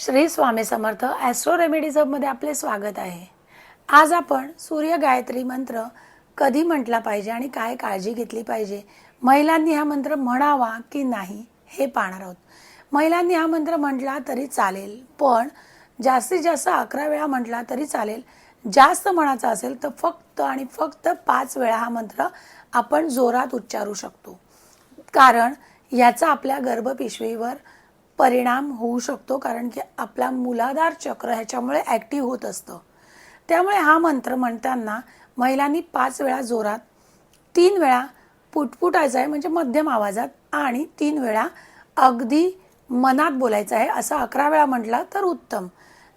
Shri Swami Samarth astro remedies हबमध्ये आपले स्वागत आहे. आज आपण सूर्य गायत्री मंत्र कधी म्हटला पाहिजे आणि काय काळजी घेतली पाहिजे? महिलांनी हा मंत्र म्हणावा की नाही हे पाहणार आहोत. महिलांनी हा मंत्र म्हटला तरी चालेल पण जास्तीत जास्त अकरा वेळा म्हटला तरी चालेल. जास्त म्हणायचा असेल तर फक्त आणि फक्त पाच वेळा हा मंत्र आपण जोरात उच्चारू शकतो. कारण याचा आपल्या गर्भपिशवीवर परिणाम होऊ शकतो कारण की आपला मुलाधार चक्र ह्याच्यामुळे ॲक्टिव्ह होत असतं. त्यामुळे हा मंत्र म्हणताना महिलांनी पाच वेळा जोरात तीन वेळा पुटपुटायचं आहे म्हणजे मध्यम आवाजात आणि तीन वेळा अगदी मनात बोलायचं आहे असं अकरा वेळा म्हटलं तर उत्तम.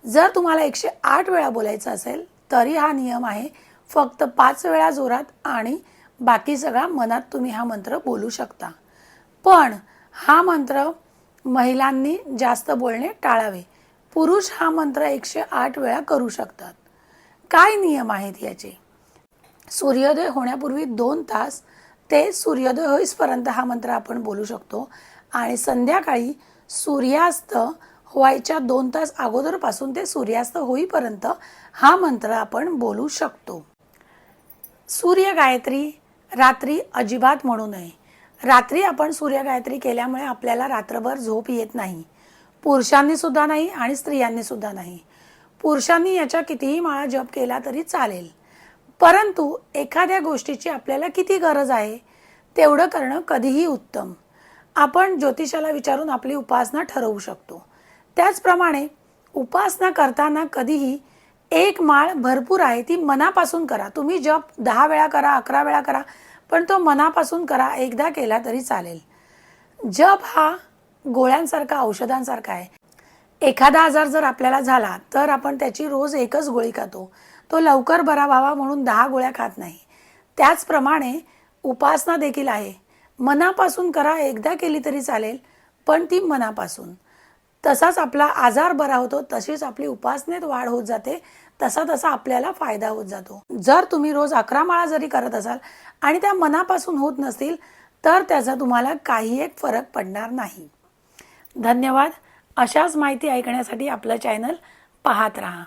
जर तुम्हाला एकशे आठ वेळा बोलायचं असेल तरी हा नियम आहे फक्त पाच वेळा जोरात आणि बाकी सगळा मनात तुम्ही हा मंत्र बोलू शकता. पण हा मंत्र महिलांनी जास्त बोलणे टाळावे. पुरुष हा मंत्र एकशे आठ वेळा करू शकतात. काय नियम आहेत याचे? सूर्योदय होण्यापूर्वी दोन तास ते सूर्योदय होईसपर्यंत हा मंत्र आपण बोलू शकतो आणि संध्याकाळी सूर्यास्त व्हायच्या दोन तास अगोदरपासून ते सूर्यास्त होईपर्यंत हा मंत्र आपण बोलू शकतो. सूर्य गायत्री रात्री अजिबात म्हणू नये. रात्री आपण सूर्यगायत्री केल्यामुळे आपल्याला रात्रभर झोप येत नाही. पुरुषांनी सुद्धा नाही आणि स्त्रियांनी सुद्धा नाही. पुरुषांनी याच्या कितीही माळा जप केला तरी चालेल. परंतु एखाद्या गोष्टीची आपल्याला किती गरज आहे तेवढं करणं कधीही उत्तम. आपण ज्योतिषाला विचारून आपली उपासना ठरवू शकतो. त्याचप्रमाणे उपासना करताना कधीही एक माळ भरपूर आहे ती मनापासून करा. तुम्ही जप दहा वेळा करा अकरा वेळा करा पण तो मनापासून करा एकदा केला तरी चालेल. जप हा गोळ्यांसारखा औषधांसारखा आहे. एखादा आजार जर आपल्याला झाला तर आपण त्याची रोज एकच गोळी खातो. तो लवकर बरा व्हावा म्हणून दहा गोळ्या खात नाही. त्याचप्रमाणे उपासना देखील आहे. मनापासून करा एकदा केली तरी चालेल पण ती मनापासून. तसाच आपला आजार बरा होतो तशीच आपली उपासनेत वाढ होत जाते तसा तसा आपल्याला फायदा होत जातो. जर तुम्ही रोज अकरा माळा जरी करत असाल आणि त्या मनापासून होत नसतील तर त्याचा तुम्हाला काही एक फरक पडणार नाही. धन्यवाद. अशाच माहिती ऐकण्यासाठी आपलं चॅनल पाहत राहा.